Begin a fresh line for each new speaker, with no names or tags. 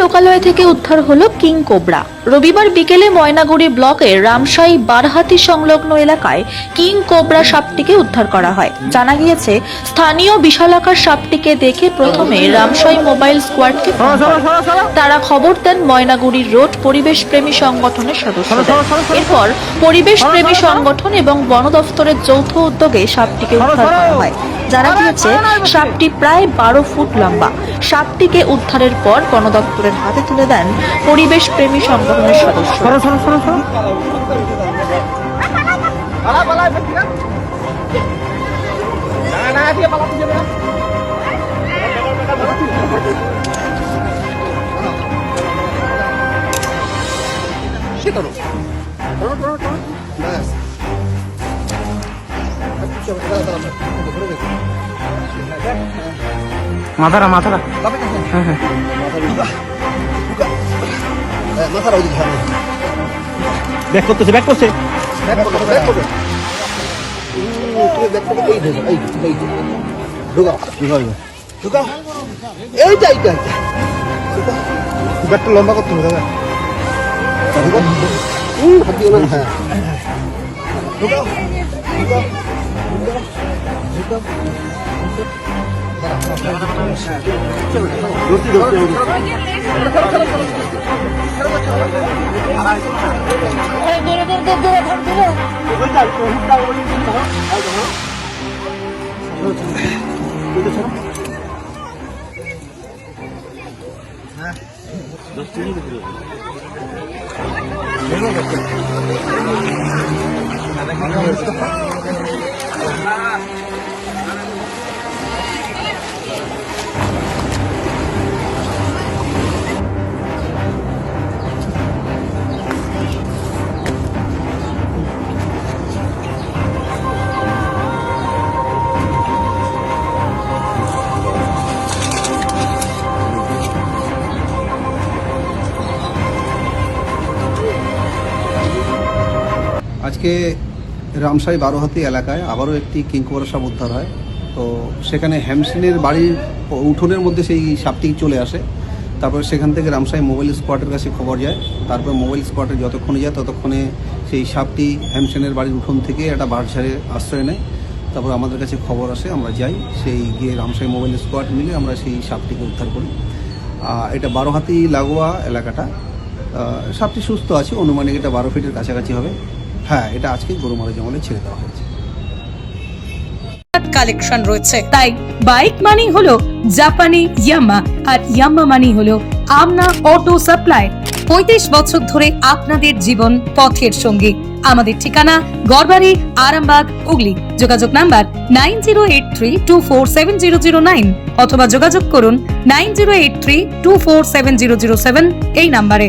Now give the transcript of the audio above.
লোকালয় থেকে উদ্ধার হলো কিং কোবরা। রবিবার বিকেলে ময়নাগুড়ি ব্লকের রামশাই বারহাতি সংলগ্ন এলাকায় কিং কোবরা সাপটিকে উদ্ধার করা হয়। জানা গিয়েছে স্থানীয় বিশালাকার সাপটিকে দেখে প্রথমে রামশাই মোবাইল স্কোয়াডকে তারা খবর দেন ময়নাগুড়ির রোড পরিবেশ প্রেমী সংগঠনের সদস্যদের। এরপর পরিবেশ প্রেমী সংগঠন এবং বন দফতরের যৌথ উদ্যোগে সাপটিকে উদ্ধার করা হয়। জানা গিয়েছে সাপটি প্রায় বারো ফুট লম্বা। সাপটিকে উদ্ধারের পর বন দপ্তরের হাতে তুলে দেন পরিবেশ প্রেমী সংগঠনের সদস্য। সরো সরো সরো সরো।
মাথারা মাথারা হ্যাঁ হ্যাঁ। 너 사람 어디 가냐?
내 것도 내 것도 내 거고 내 거고. 내 거고 또 이래. 아이 누가 이래? 누가? 누가 이거? 누가? 에이자 이자 이자. 누가? 누가 또 넘어가 또 누가? 누가? 우 한디 오는 거. 누가? 누가? 누가? 누가? 내가
আজকে রামসাই বারোহাতি এলাকায় আবারও একটি কিংকবরা সাপ উদ্ধার হয়। তো সেখানে হ্যামসিনের বাড়ির উঠোনের মধ্যে সেই সাপটি চলে আসে। তারপরে সেখান থেকে রামসাই মোবাইল স্কোয়াডের কাছে খবর যায়। তারপর মোবাইল স্কোয়াডে যতক্ষণে যায় ততক্ষণে সেই সাপটি হ্যামসেনের বাড়ির উঠোন থেকে একটা বাড়ঝাড়ে আশ্রয় নেয়। তারপর আমাদের কাছে খবর আসে, আমরা যাই, সেই গিয়ে রামসাই মোবাইল স্কোয়াড মিলে আমরা সেই সাপটিকে উদ্ধার করি। এটা বারোহাতি লাগোয়া এলাকাটা। সাপটি সুস্থ আছে, অনুমানিক এটা বারো ফিটের কাছাকাছি হবে। হ্যাঁ এটা আজকে গরুমারা জঙ্গলে ছেড়ে দেওয়া হয়েছে।
কালেকশন রয়েছে। তাই বাইক মানি হলো জাপানি ইয়ামা, আর ইয়ামা মানি হলো আমনা অটো সাপ্লাই। পঁয়ত্রিশ বছর ধরে আপনাদের জীবন পথের সঙ্গী। আমাদের ঠিকানা গড়বাড়ি, আরামবাগ, হুগলি। যোগাযোগ number nine zero eight three two four seven zero zero nine অথবা যোগাযোগ করুন nine zero eight three two four seven zero zero seven এই নাম্বারে।